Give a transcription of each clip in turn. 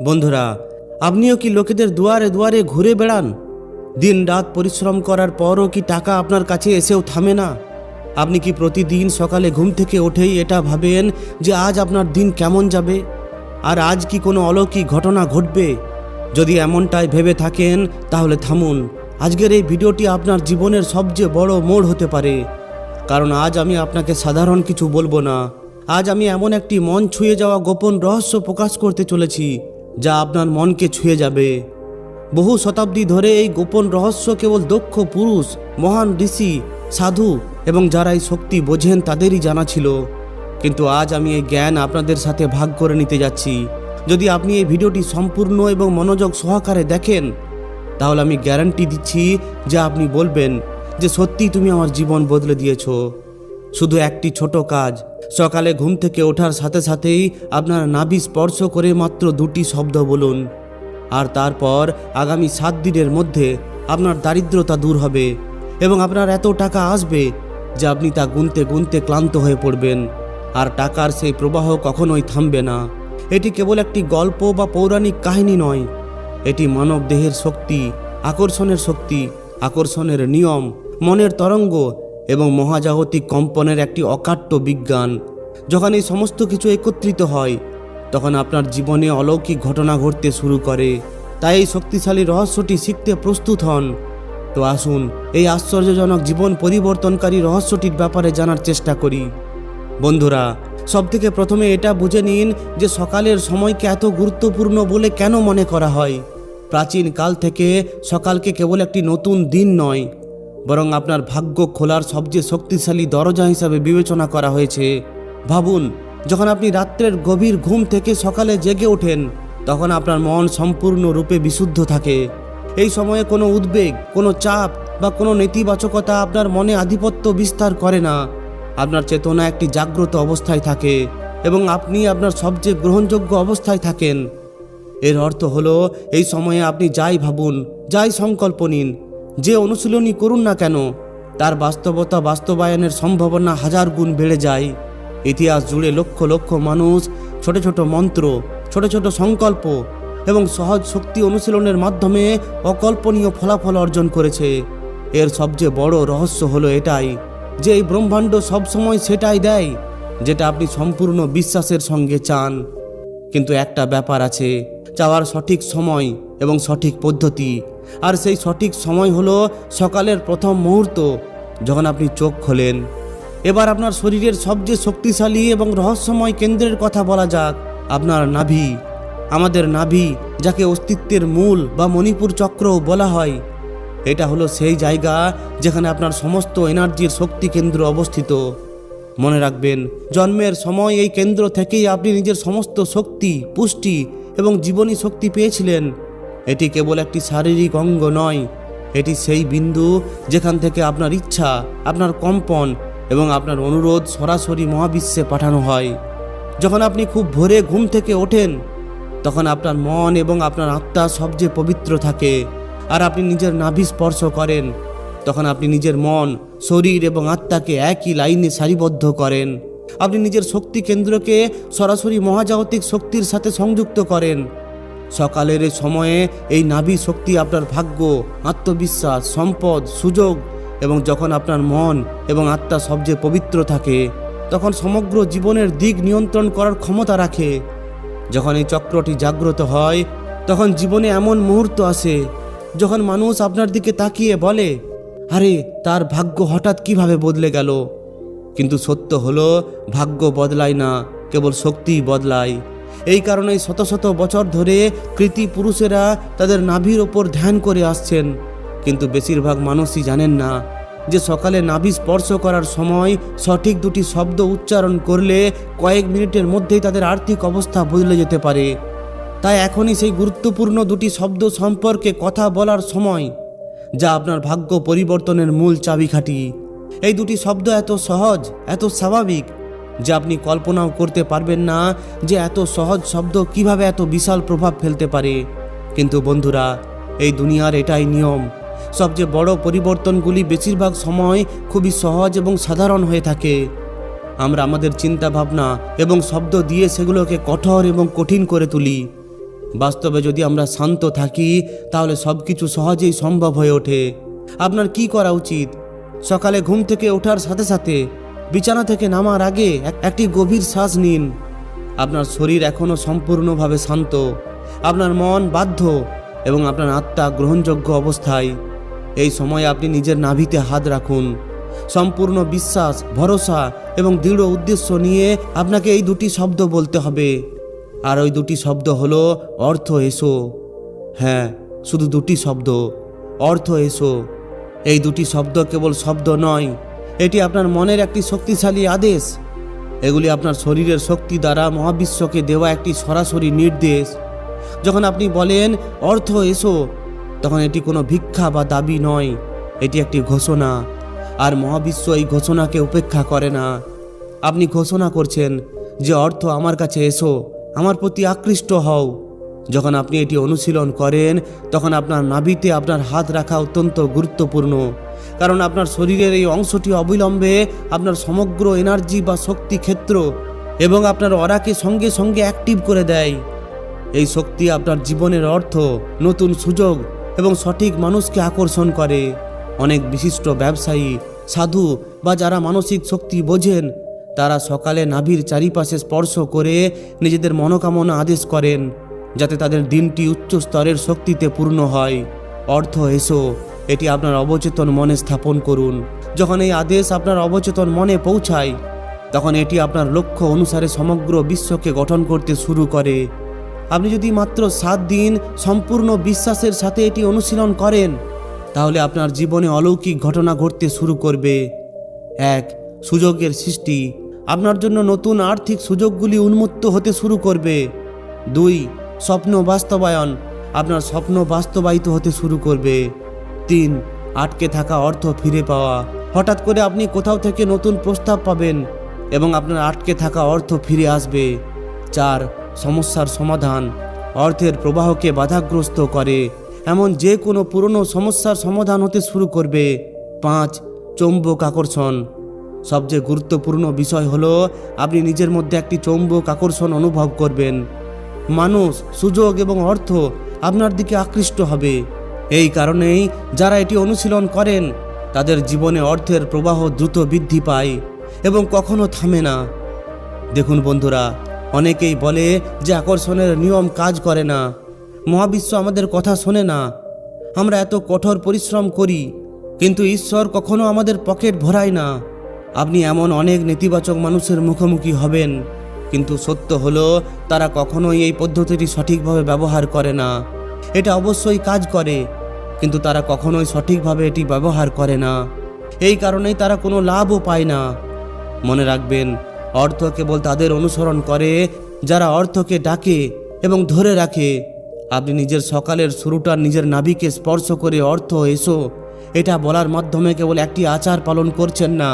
বন্ধুরা, আপনিও কি লোকেদের দুয়ারে দুয়ারে ঘুরে বেড়ান? দিন রাত পরিশ্রম করার পরও কি টাকা আপনার কাছে এসেও থামে না? আপনি কি প্রতিদিন সকালে ঘুম থেকে উঠেই এটা ভাবেন যে আজ আপনার দিন কেমন যাবে? আর আজ কি কোনো অলৌকিক ঘটনা ঘটবে? যদি এমনটাই ভেবে থাকেন, তাহলে থামুন। আজকের এই ভিডিওটি আপনার জীবনের সবচেয়ে বড় মোড় হতে পারে। কারণ আজ আমি আপনাকে সাধারণ কিছু বলব না। আজ আমি এমন একটি মন ছুঁয়ে যাওয়া গোপন রহস্য প্রকাশ করতে চলেছি। যা আপনার মনকে ছুঁয়ে যাবে। বহু শতাব্দী ধরে এই গোপন রহস্য কেবল দক্ষ পুরুষ, মহান ঋষি, সাধু এবং যারা এই শক্তি বোঝেন তাদেরই জানা ছিল। কিন্তু আজ আমি এই জ্ঞান আপনাদের সাথে ভাগ করে নিতে যাচ্ছি। যদি আপনি এই ভিডিওটি সম্পূর্ণ এবং মনোযোগ সহকারে দেখেন, তাহলে আমি গ্যারান্টি দিচ্ছি যে আপনি বলবেন যে সত্যি তুমি আমার জীবন বদলে দিয়েছ। শুধু একটি ছোট কাজ সকালে ঘুম থেকে ওঠার সাথে সাথেই আপনার নাভি স্পর্শ করে মাত্র দুটি শব্দ বলুন। আর তারপর আগামী সাত দিনের মধ্যে আপনার দারিদ্রতা দূর হবে এবং আপনার এত টাকা আসবে যে আপনি তা গুনতে গুনতে ক্লান্ত হয়ে পড়বেন। আর টাকার সেই প্রবাহ কখনোই থামবে না। এটি কেবল একটি গল্প বা পৌরাণিক কাহিনী নয়। এটি মানব দেহের শক্তি, আকর্ষণের শক্তি, আকর্ষণের নিয়ম, মনের তরঙ্গ এবং মহাজাগতিক কম্পনের একটি অকাট্য বিজ্ঞান। যখন এই সমস্ত কিছু একত্রিত হয়, তখন আপনার জীবনে অলৌকিক ঘটনা ঘটতে শুরু করে। তাই এই শক্তিশালী রহস্যটি শিখতে প্রস্তুত হন। তো আসুন, এই আশ্চর্যজনক জীবন পরিবর্তনকারী রহস্যটির ব্যাপারে জানার চেষ্টা করি। বন্ধুরা, সবথেকে প্রথমে এটা বুঝে নিন যে সকালের সময়কে এত গুরুত্বপূর্ণ বলে কেন মনে করা হয়। প্রাচীন কাল থেকে সকালকে কেবল একটি নতুন দিন নয় বরং আপনার ভাগ্য খোলার সবচেয়ে শক্তিশালী দরজা হিসাবে বিবেচনা করা হয়েছে। ভাবুন, যখন আপনি রাত্রের গভীর ঘুম থেকে সকালে জেগে ওঠেন, তখন আপনার মন সম্পূর্ণরূপে বিশুদ্ধ থাকে। এই সময়ে কোনো উদ্বেগ, কোনো চাপ বা কোনো নেতিবাচকতা আপনার মনে আধিপত্য বিস্তার করে না। আপনার চেতনা একটি জাগ্রত অবস্থায় থাকে এবং আপনি আপনার সবচেয়ে গ্রহণযোগ্য অবস্থায় থাকেন। এর অর্থ হলো, এই সময়ে আপনি যাই ভাবুন, যাই সংকল্প নিন যে অনুশীলনই করুন না কেন, তার বাস্তবতা বাস্তবায়নের সম্ভাবনা হাজার গুণ বেড়ে যায়। ইতিহাস জুড়ে লক্ষ লক্ষ মানুষ, ছোট ছোট মন্ত্র, ছোট ছোট সংকল্প এবং সহজ শক্তি অনুশীলনের মাধ্যমে অকল্পনীয় ফলাফল অর্জন করেছে। এর সবচেয়ে বড় রহস্য হলো এটাই যে এই ব্রহ্মাণ্ড সবসময় সেটাই দেয়, যেটা আপনি সম্পূর্ণ বিশ্বাসের সঙ্গে চান। কিন্তু একটা ব্যাপার আছে, চাওয়ার সঠিক সময় এবং সঠিক পদ্ধতি আর সেই সঠিক সময় হলো সকালের প্রথম মুহূর্ত, যখন আপনি চোখ খোলেন। এবার আপনার শরীরের সবচেয়ে শক্তিশালী এবং রহস্যময় কেন্দ্রের কথা বলা যাক, আপনার নাভি। আমাদের নাভি, যাকে অস্তিত্বের মূল বা মণিপুর চক্রও বলা হয়, এটা হলো সেই জায়গা যেখানে আপনার সমস্ত এনার্জির শক্তি কেন্দ্র অবস্থিত। মনে রাখবেন, জন্মের সময় এই কেন্দ্র থেকেই আপনি নিজের সমস্ত শক্তি, পুষ্টি এবং জীবনী শক্তি পেয়েছিলেন। এটি কেবল একটি শারীরিক অঙ্গ নয়, এটি সেই বিন্দু যেখান থেকে আপনার ইচ্ছা, আপনার কম্পন এবং আপনার অনুরোধ সরাসরি মহাবিশ্বে পাঠানো হয়। যখন আপনি খুব ভোরে ঘুম থেকে ওঠেন, তখন আপনার মন এবং আপনার আত্মা সবচেয়ে পবিত্র থাকে। আর আপনি নিজের নাভি স্পর্শ করেন, তখন আপনি নিজের মন, শরীর এবং আত্মাকে একই লাইনে সারিবদ্ধ করেন। আপনি নিজের শক্তি কেন্দ্রকে সরাসরি মহাজাগতিক শক্তির সাথে সংযুক্ত করেন। সকালের সময়ে এই নাভি শক্তি আপনার ভাগ্য, আত্মবিশ্বাস, সম্পদ, সুযোগ এবং যখন আপনার মন এবং আত্মা সবচেয়ে পবিত্র থাকে, তখন সমগ্র জীবনের দিক নিয়ন্ত্রণ করার ক্ষমতা রাখে। যখন এই চক্রটি জাগ্রত হয়, তখন জীবনে এমন মুহূর্ত আসে, যখন মানুষ আপনার দিকে তাকিয়ে বলে, আরে, তার ভাগ্য হঠাৎ কীভাবে বদলে গেল? কিন্তু সত্য হলো, ভাগ্য বদলায় না, কেবল শক্তিই বদলায়। এই কারণেই শত শত বছর ধরে কৃতি পুরুষেরা তাদের নাভির ওপর ধ্যান করে আসছেন। কিন্তু বেশিরভাগ মানুষই জানেন না যে সকালে নাভি স্পর্শ করার সময় সঠিক দুটি শব্দ উচ্চারণ করলে কয়েক মিনিটের মধ্যেই তাদের আর্থিক অবস্থা বদলে যেতে পারে। তাই এখনই সেই গুরুত্বপূর্ণ দুটি শব্দ সম্পর্কে কথা বলার সময়, যা আপনার ভাগ্য পরিবর্তনের মূল চাবিকাঠি। এই দুটি শব্দ এত সহজ, এত স্বাভাবিক যে আপনি কল্পনাও করতে পারবেন না যে এত সহজ শব্দ কীভাবে এত বিশাল প্রভাব ফেলতে পারে। কিন্তু বন্ধুরা, এই দুনিয়ার এটাই নিয়ম। সবচেয়ে বড় পরিবর্তনগুলি বেশিরভাগ সময় খুবই সহজ এবং সাধারণ হয়ে থাকে। আমরা আমাদের চিন্তা ভাবনা এবং শব্দ দিয়ে সেগুলোকে কঠোর এবং কঠিন করে তুলি। বাস্তবে যদি আমরা শান্ত থাকি, তাহলে সব কিছু সহজেই সম্ভব হয়ে ওঠে। আপনার কি করা উচিত? সকালে ঘুম থেকে ওঠার সাথে সাথে বিছানা থেকে নামার আগে এক- একটি গভীর শ্বাস নিন। আপনার শরীর এখনও সম্পূর্ণভাবে শান্ত। আপনার মন বাধ্য এবং আপনার আত্মা গ্রহণযোগ্য অবস্থায়। এই সময় আপনি নিজের নাভিতে হাত রাখুন। সম্পূর্ণ বিশ্বাস, ভরসা এবং দৃঢ় উদ্দেশ্য নিয়ে আপনাকে এই দুটি শব্দ বলতে হবে। আর ওই দুটি শব্দ হলো, অর্থ এসো। হ্যাঁ শুধু দুটি শব্দ, অর্থ এসো। এই দুটি শব্দ কেবল শব্দ নয় এটি আপনার মনের একটি শক্তিশালী আদেশ। এগুলি আপনার শরীরের শক্তি দ্বারা মহাবিশ্বকে দেওয়া একটি সরাসরি নির্দেশ। যখন আপনি বলেন, অর্থ, এসো, তখন এটি কোনো ভিক্ষা বা দাবি নয়, এটি একটি ঘোষণা। আর মহাবিশ্ব এই ঘোষণাকে উপেক্ষা করে না। আপনি ঘোষণা করছেন যে, অর্থ, আমার কাছে এসো, আমার প্রতি আকৃষ্ট হও। যখন আপনি এটি অনুশীলন করেন, তখন আপনার নাভিতে আপনার হাত রাখা অত্যন্ত গুরুত্বপূর্ণ। কারণ আপনার শরীরের এই অংশটি অবিলম্বে আপনার সমগ্র এনার্জি বা শক্তি ক্ষেত্র এবং আপনার অরাকে সঙ্গে সঙ্গে অ্যাক্টিভ করে দেয়। এই শক্তি আপনার জীবনের অর্থ, নতুন সুযোগ এবং সঠিক মানুষকে আকর্ষণ করে। অনেক বিশিষ্ট ব্যবসায়ী, সাধু বা যারা মানসিক শক্তি বোঝেন, তারা সকালে নাভির চারিপাশে স্পর্শ করে নিজেদের মনোকামনা আদেশ করেন, যাতে তাদের দিনটি উচ্চ স্তরের শক্তিতে পূর্ণ হয়। অর্থ, এসো এটি আপনার অবচেতন মনে স্থাপন করুন। যখন এই আদেশ আপনার অবচেতন মনে পৌঁছায়, তখন এটি আপনার লক্ষ্য অনুসারে সমগ্র বিশ্বকে গঠন করতে শুরু করে। আপনি যদি মাত্র সাত দিন সম্পূর্ণ বিশ্বাসের সাথে এটি অনুশীলন করেন, তাহলে আপনার জীবনে অলৌকিক ঘটনা ঘটতে শুরু করবে। এক, সুযোগের সৃষ্টি। আপনার জন্য নতুন আর্থিক সুযোগগুলি উন্মুক্ত হতে শুরু করবে। দুই, স্বপ্ন বাস্তবায়ন। আপনার স্বপ্ন বাস্তবায়িত হতে শুরু করবে। তিন আটকে থাকা অর্থ ফিরে পাওয়া। হঠাৎ করে আপনি কোথাও থেকে নতুন প্রস্তাব পাবেন এবং আপনার আটকে থাকা অর্থ ফিরে আসবে। চার, সমস্যার সমাধান। অর্থের প্রবাহকে বাধাগ্রস্ত করে। এমন যে কোনো পুরনো সমস্যার সমাধান হতে শুরু করবে। পাঁচ, চৌম্বক আকর্ষণ। সবচেয়ে গুরুত্বপূর্ণ বিষয় হলো, আপনি নিজের মধ্যে একটি চৌম্বক আকর্ষণ অনুভব করবেন। মানুষ, সুযোগ এবং অর্থ আপনার দিকে আকৃষ্ট হবে। এই কারণেই যারা এটি অনুশীলন করেন, তাদের জীবনে অর্থের প্রবাহ দ্রুত বৃদ্ধি পায় এবং কখনো থামে না। দেখুন বন্ধুরা, অনেকেই বলে যে আকর্ষণের নিয়ম কাজ করে না। মহাবিশ্ব আমাদের কথা শোনে না। আমরা এত কঠোর পরিশ্রম করি, কিন্তু ঈশ্বর কখনো আমাদের পকেট ভরায় না। আপনি এমন অনেক নেতিবাচক মানুষের মুখোমুখি হবেন, কিন্তু সত্য হলো তারা কখনোই এই পদ্ধতিটি সঠিকভাবে ব্যবহার করে না। এটা অবশ্যই কাজ করে। কিন্তু তারা কখনোই সঠিকভাবে এটি ব্যবহার করে না। এই কারণেই তারা কোনো লাভও পায় না। মনে রাখবেন, অর্থ কেবল তাদের অনুসরণ করে, যারা অর্থকে ডাকে এবং ধরে রাখে। আপনি নিজের সকালের শুরুটা নিজের নাভিকে স্পর্শ করে অর্থ, এসো। এটা বলার মাধ্যমে কেবল একটি আচার পালন করছেন না,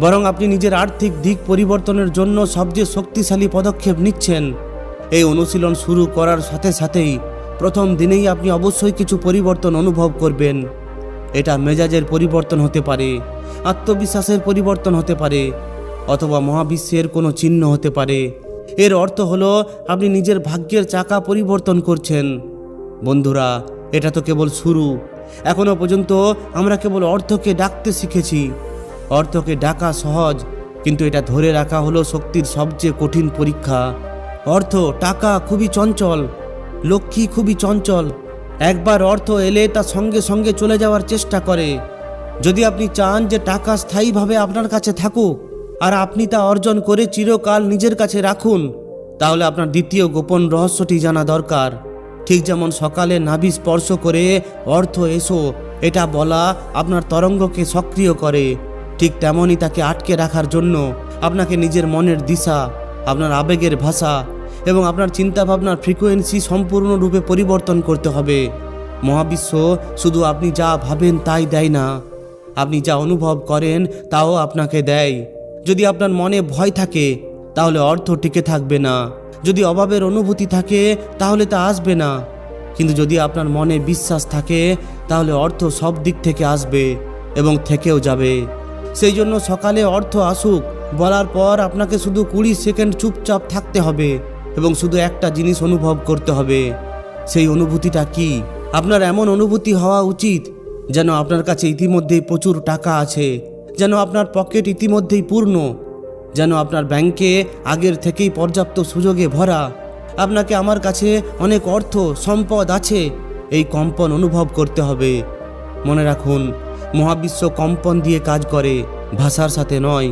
বরং আপনি নিজের আর্থিক দিক পরিবর্তনের জন্য সবচেয়ে শক্তিশালী পদক্ষেপ নিচ্ছেন। এই অনুশীলন শুরু করার সাথে সাথেই প্রথম দিনেই আপনি অবশ্যই কিছু পরিবর্তন অনুভব করবেন। এটা মেজাজের পরিবর্তন হতে পারে, আত্মবিশ্বাসের পরিবর্তন হতে পারে, অথবা মহাবিশ্বের কোনো চিহ্ন হতে পারে। এর অর্থ হলো, আপনি নিজের ভাগ্যের চাকা পরিবর্তন করছেন। বন্ধুরা, এটা তো কেবল শুরু। এখনও পর্যন্ত আমরা কেবল অর্থকে ডাকতে শিখেছি। অর্থকে ডাকা সহজ, কিন্তু এটা ধরে রাখা হলো শক্তির সবচেয়ে কঠিন পরীক্ষা। অর্থ, টাকা খুবই চঞ্চল। লক্ষ্মী খুবই চঞ্চল। একবার অর্থ এলে তা সঙ্গে সঙ্গে চলে যাওয়ার চেষ্টা করে। যদি আপনি চান যে টাকা স্থায়ীভাবে আপনার কাছে থাকুক, আর আপনি তা অর্জন করে চিরকাল নিজের কাছে রাখুন, তাহলে আপনার দ্বিতীয় গোপন রহস্যটি জানা দরকার। ঠিক যেমন সকালে নাভি স্পর্শ করে অর্থ এসো, এটা বলা আপনার তরঙ্গকে সক্রিয় করে। ঠিক তেমনই তাকে আটকে রাখার জন্য আপনাকে নিজের মনের দিশা, আপনার আবেগের ভাষা এবং আপনার চিন্তাভাবনার ফ্রিকোয়েন্সি সম্পূর্ণরূপে পরিবর্তন করতে হবে। মহাবিশ্ব, শুধু আপনি যা ভাবেন তাই দেয় না। আপনি যা অনুভব করেন তাও আপনাকে দেয়। যদি আপনার মনে ভয় থাকে, তাহলে অর্থ টিকে থাকবে না। যদি অভাবের অনুভূতি থাকে, তাহলে তা আসবে না। কিন্তু যদি আপনার মনে বিশ্বাস থাকে, তাহলে অর্থ সব দিক থেকে আসবে এবং থেকেও যাবে। সেই জন্য সকালে অর্থ আসুক, বলার পর আপনাকে শুধু কুড়ি সেকেন্ড চুপচাপ থাকতে হবে। এবং শুধু একটা জিনিস অনুভব করতে হবে, সেই অনুভূতিটা কি? আপনার এমন অনুভূতি হওয়া উচিত যেন আপনার কাছে ইতিমধ্যেই প্রচুর টাকা আছে, যেন আপনার পকেট ইতিমধ্যেই পূর্ণ, যেন আপনার ব্যাংকে আগের থেকেই পর্যাপ্ত সুযোগে ভরা, আপনাকে আমার কাছে অনেক অর্থ, সম্পদ আছে, এই কম্পন অনুভব করতে হবে। মনে রাখুন, মহাবিশ্ব কম্পন দিয়ে কাজ করে, ভাষার সাথে নয়।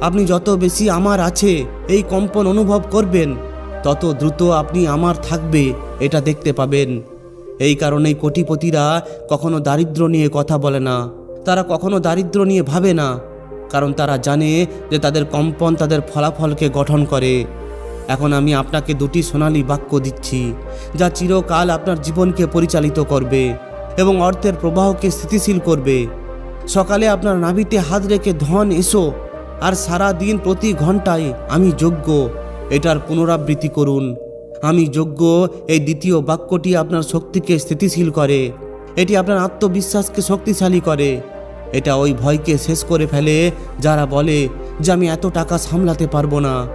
আপনি যত বেশি আমার আছে, এই কম্পন অনুভব করবেন। তত দ্রুত আপনি আমার থাকবে, এটা দেখতে পাবেন। এই কারণেই কোটিপতিরা কখনো দারিদ্র নিয়ে কথা বলে না। তারা কখনো দারিদ্র নিয়ে ভাবে না, কারণ তারা জানে যে তাদের কম্পন তাদের ফলাফলকে গঠন করে। এখন আমি আপনাকে দুটি সোনালী বাক্য দিচ্ছি, যা চিরকাল আপনার জীবনকে পরিচালিত করবে এবং অর্থের প্রবাহকে স্থিতিশীল করবে। সকালে আপনার নাভিতে হাত রেখে ধন এসো, আর সারা দিন প্রতি ঘন্টায় আমি যোগ্য। এটার পুনরাবৃত্তি করুন। আমি যোগ্য এই দ্বিতীয় বাক্যটি আপনার শক্তিকে স্থিতিশীল করে। এটি আপনার আত্মবিশ্বাসকে শক্তিশালী করে। এটা ওই ভয়কে শেষ করে ফেলে যারা বলে যে আমি এত টাকা সামলাতে পারব না।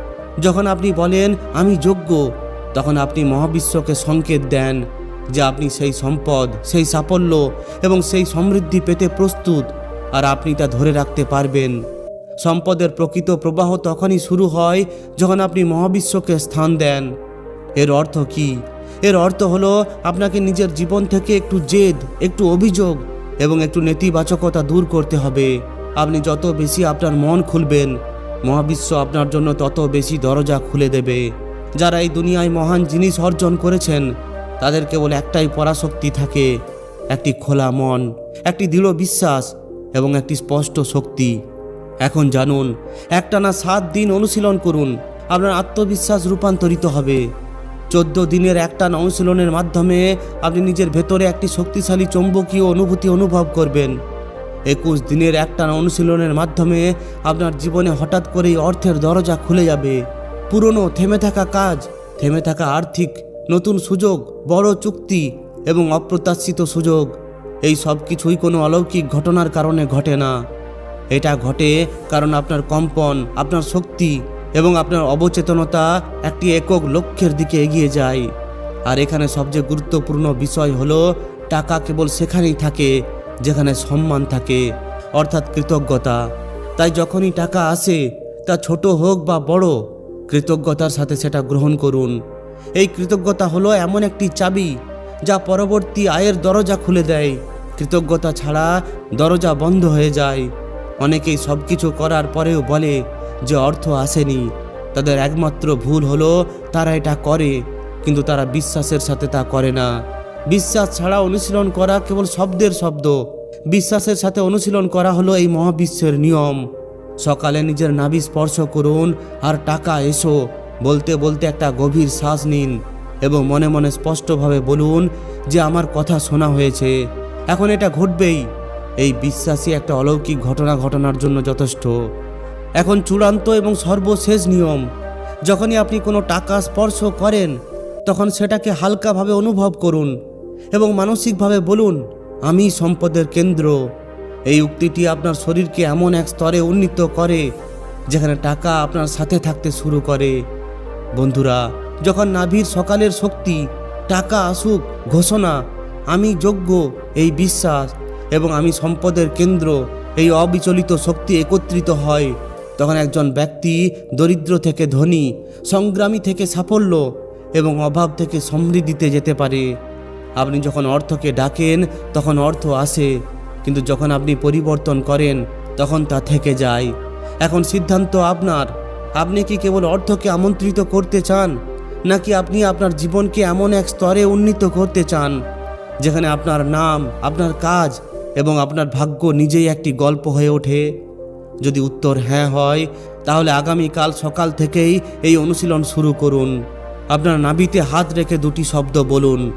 যখন আপনি বলেন, আমি যোগ্য, তখন আপনি মহাবিশ্বকে সংকেত দেন যে আপনি সেই সম্পদ, সেই সাফল্য এবং সেই সমৃদ্ধি পেতে প্রস্তুত আর আপনি তা ধরে রাখতে পারবেন। সম্পদের প্রকৃত প্রবাহ তখনই শুরু হয় যখন আপনি মহাবিশ্বকে স্থান দেন। এর অর্থ কি? এর অর্থ হলো আপনাকে নিজের জীবন থেকে একটু জেদ, একটু অভিযোগ এবং একটু নেতিবাচকতা দূর করতে হবে। আপনি যত বেশি আপনার মন খুলবেন, মহাবিশ্ব আপনার জন্য তত বেশি দরজা খুলে দেবে। যারা এই দুনিয়ায় মহান জিনিস অর্জন করেছেন, তাদের কেবল একটাই পরাশক্তি থাকে, একটি খোলা মন, একটি দৃঢ় বিশ্বাস এবং একটি স্পষ্ট শক্তি। এখন জানুন, একটানা সাত দিন অনুশীলন করুন, আপনার আত্মবিশ্বাস রূপান্তরিত হবে। চোদ্দ দিনের একটান অনুশীলনের মাধ্যমে আপনি নিজের ভেতরে একটি শক্তিশালী চৌম্বকীয় অনুভূতি অনুভব করবেন। একুশ দিনের একটানা অনুশীলনের মাধ্যমে আপনার জীবনে হঠাৎ করেই অর্থের দরজা খুলে যাবে। পুরনো, থেমে থাকা কাজ, থেমে থাকা আর্থিক, নতুন সুযোগ, বড় চুক্তি এবং অপ্রত্যাশিত সুযোগ, এই সব কিছুই কোনো অলৌকিক ঘটনার কারণে ঘটে না। এটা ঘটে কারণ আপনার কম্পন, আপনার শক্তি এবং আপনার অবচেতনতা একটি একক লক্ষ্যের দিকে এগিয়ে যায়। আর এখানে সবচেয়ে গুরুত্বপূর্ণ বিষয় হলো, টাকা কেবল সেখানেই থাকে যেখানে সম্মান থাকে, অর্থাৎ কৃতজ্ঞতা। তাই যখনই টাকা আসে, তা ছোট হোক বা বড়, কৃতজ্ঞতার সাথে সেটা গ্রহণ করুন। এই কৃতজ্ঞতা হলো এমন একটি চাবি যা পরবর্তী আয়ের দরজা খুলে দেয়। কৃতজ্ঞতা ছাড়া দরজা বন্ধ হয়ে যায়। অনেকেই সব কিছু করার পরেও বলে যে অর্থ আসেনি। তাদের একমাত্র ভুল হলো তারা এটা করে, কিন্তু তারা বিশ্বাসের সাথে তা করে না। বিশ্বাস ছাড়া অনুশীলন করা কেবল শব্দের শব্দ। বিশ্বাসের সাথে অনুশীলন করা হলো এই মহাবিশ্বের নিয়ম। সকালে নিজের নাভি স্পর্শ করুন আর টাকা এসো, বলতে বলতে একটা গভীর শ্বাস নিন এবং মনে মনে স্পষ্টভাবে বলুন যে আমার কথা শোনা হয়েছে। এখন এটা ঘটবেই। এই বিশ্বাসই একটা অলৌকিক ঘটনা ঘটনার জন্য যথেষ্ট। এখন চূড়ান্ত এবং সর্বশেষ নিয়ম, যখনই আপনি কোনো টাকা স্পর্শ করেন, তখন সেটাকে হালকাভাবে অনুভব করুন এবং মানসিকভাবে বলুন, আমি সম্পদের কেন্দ্র। এই উক্তিটি আপনার শরীরকে এমন এক স্তরে উন্নীত করে, যেখানে টাকা আপনার সাথে থাকতে শুরু করে। বন্ধুরা, যখন নাভির সকালের শক্তি, টাকা আসুক, ঘোষণা, আমি যোগ্য, এই বিশ্বাস এবং আমি সম্পদের কেন্দ্র, এই অবিচলিত শক্তি একত্রিত হয়। তখন একজন ব্যক্তি দরিদ্র থেকে ধনী, সংগ্রামী থেকে সাফল্য এবং অভাব থেকে সমৃদ্ধিতে যেতে পারে। আপনি যখন অর্থকে ডাকেন, তখন অর্থ আসে, কিন্তু যখন আপনি পরিবর্তন করেন, তখন তা থেকে যায়। এখন সিদ্ধান্ত আপনার। আপনি কি কেবল অর্থকে আমন্ত্রিত করতে চান, নাকি আপনি আপনার জীবনকে এমন এক স্তরে উন্নীত করতে চান, যেখানে আপনার নাম, আপনার কাজ এবং আপনার ভাগ্য নিজেই একটি গল্প হয়ে ওঠে। যদি উত্তর হ্যাঁ হয়, তাহলে আগামীকাল সকাল থেকেই এই অনুশীলন শুরু করুন। আপনার নাবিতে হাত রেখে দুটি শব্দ বলুন,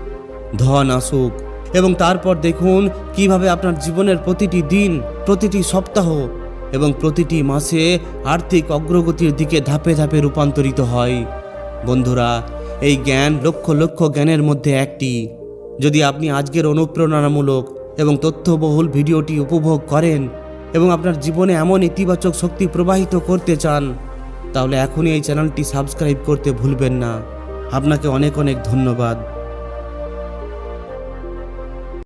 ধন আসুক এবং তারপর দেখুন কীভাবে আপনার জীবনের প্রতিটি দিন, প্রতিটি সপ্তাহ এবং প্রতিটি মাসে আর্থিক অগ্রগতির দিকে ধাপে ধাপে রূপান্তরিত হয়। বন্ধুরা, এই জ্ঞান লক্ষ লক্ষ জ্ঞানের মধ্যে একটি। যদি আপনি আজকের অনুপ্রেরণামূলক এবং তথ্যবহুল ভিডিওটি উপভোগ করেন এবং আপনার জীবনে এমন ইতিবাচক শক্তি প্রবাহিত করতে চান, তাহলে এখনই এই চ্যানেলটি সাবস্ক্রাইব করতে ভুলবেন না। আপনাকে অনেক অনেক ধন্যবাদ।